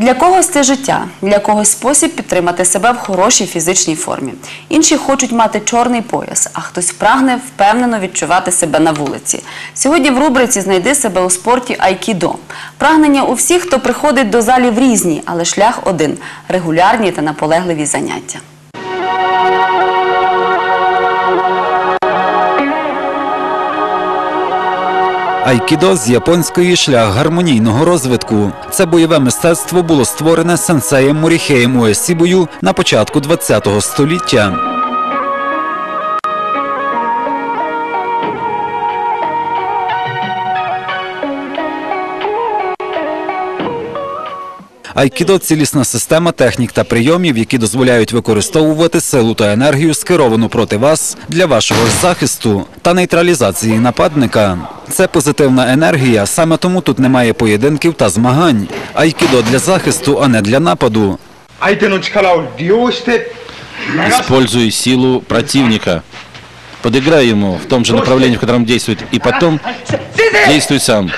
Для когось це життя, для когось спосіб підтримати себе в хорошій фізичній формі. Інші хочуть мати чорний пояс, а хтось прагне впевнено відчувати себе на вулиці. Сьогодні в рубриці знайди себе у спорті айкідо. Прагнення у всіх, хто приходить до залів різні, але шлях один регулярні та наполегливі заняття. Айкідо з японської шлях гармонійного розвитку. Це бойове мистецтво було створене сенсеєм Моріхеєм Уесібою на початку ХХ століття. Айкідо цілісна система технік та прийомів, які дозволяють використовувати силу та енергію, скеровану проти вас для вашого захисту та нейтралізації нападника. Це позитивна енергія, саме тому тут немає поєдинків та змагань. Айкідо для захисту, а не для нападу. Используй силу противника. Подыграй ему в том же направлении, в котором действует, и потом действуй сам.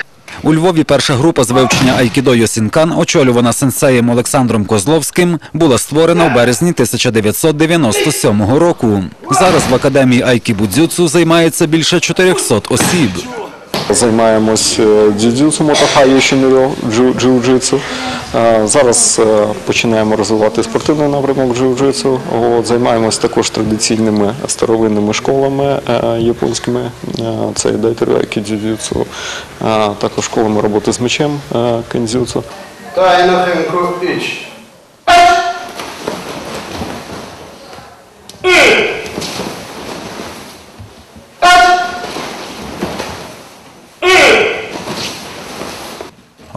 У Львові перша група з вивчення Айкідо Йосінкан, очолювана сенсеєм Олександром Козловським, була створена в березні 1997 року. Зараз в академії Айкібудзюцу займається більше 400 осіб. Займаємось е, дзюдзюцу, мотохай шинерю, джиу- джиу-джитсу. Е, Зараз е, починаємо розвивати спортивний напрямок джиу-джитсу. Займаємось також традиційними старовинними школами е, японськими. Е, Це дайтеруайкі дзюдзюцу, е, також школами роботи з мечем е, кендзюцу. 体の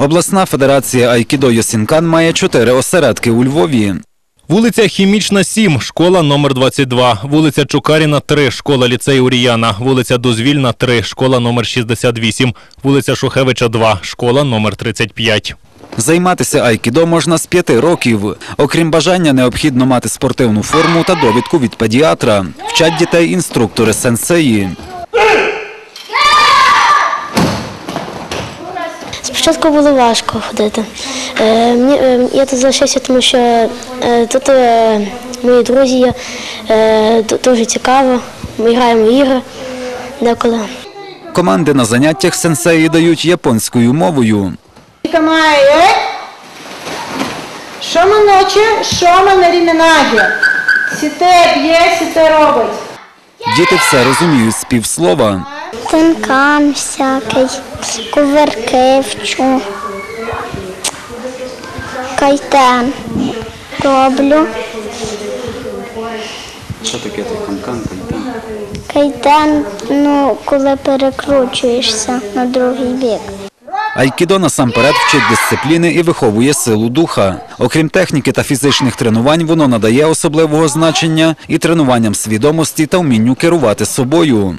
Обласна федерація Айкідо Йосінкан має чотири осередки у Львові. Вулиця Хімічна 7, школа номер 22. Вулиця Чукаріна 3, школа ліцей Уріяна. Вулиця Дозвільна 3, школа номер 68. Вулиця Шухевича 2, школа номер 35. Займатися айкідо можна з п'яти років. Окрім бажання, необхідно мати спортивну форму та довідку від педіатра. Вчать дітей інструктори сенсеї. Спочатку було важко ходити. Е, мені, е, я тут залишився, тому що е, тут мої друзі є, дуже цікаво. Ми граємо ігри деколи. Команди на заняттях сенсеї дають японською мовою. Що ми ночі, що ми на ріменагі? Сіте б'є, сіте. Діти все розуміють з півслова. Тинкан всякий, кувирки вчу. Кайтен роблю. Що таке канкан? Кайтен, ну, коли перекручуєшся на другий бік. Айкідо насамперед вчить дисципліни і виховує силу духа. Окрім техніки та фізичних тренувань, воно надає особливого значення і тренуванням свідомості та вмінню керувати собою.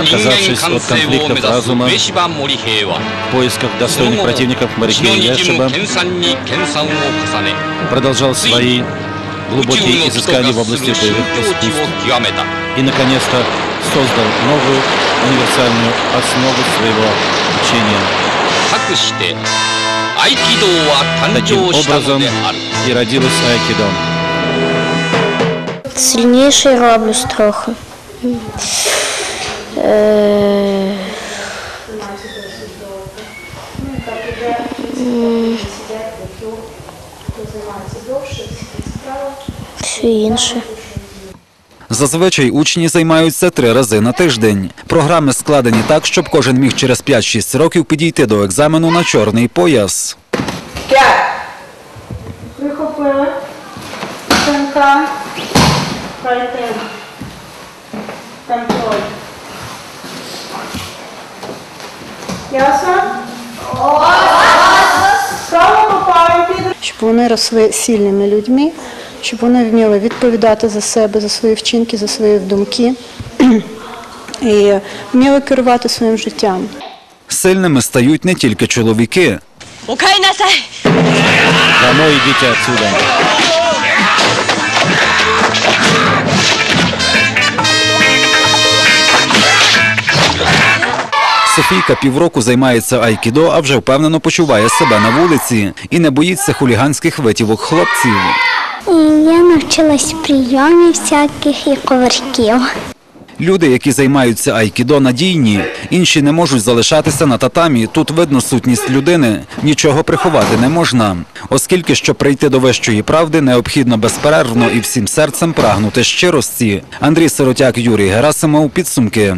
Отказавшись от конфликтов разума, в поисках достойних противников Морихей Яшиба продолжал свои глубокие изыскания в області боевых искусств. И, наконец-то, создал новую универсальную основу своего учения. Таким образом и родилось айкидо. Сильнейший раблю страха. Э, Все інше. Зазвичай учні займаються три рази на тиждень. Програми складені так, щоб кожен міг через 5-6 років підійти до екзамену на чорний пояс. П'ять. Прихопили. Контроль. Ясно? Щоб вони росли сильними людьми, щоб вони вміли відповідати за себе, за свої вчинки, за свої думки і вміли керувати своїм життям. Сильними стають не тільки чоловіки. Домой идите отсюда. Софійка півроку займається айкідо, а вже впевнено почуває себе на вулиці і не боїться хуліганських витівок хлопців. Я навчилась прийомів всяких і коварків. Люди, які займаються айкідо, надійні, інші не можуть залишатися на татамі. Тут видно сутність людини, нічого приховати не можна. Оскільки, щоб прийти до вищої правди, необхідно безперервно і всім серцем прагнути щирості. Андрій Сиротяк, Юрій Герасимов, підсумки.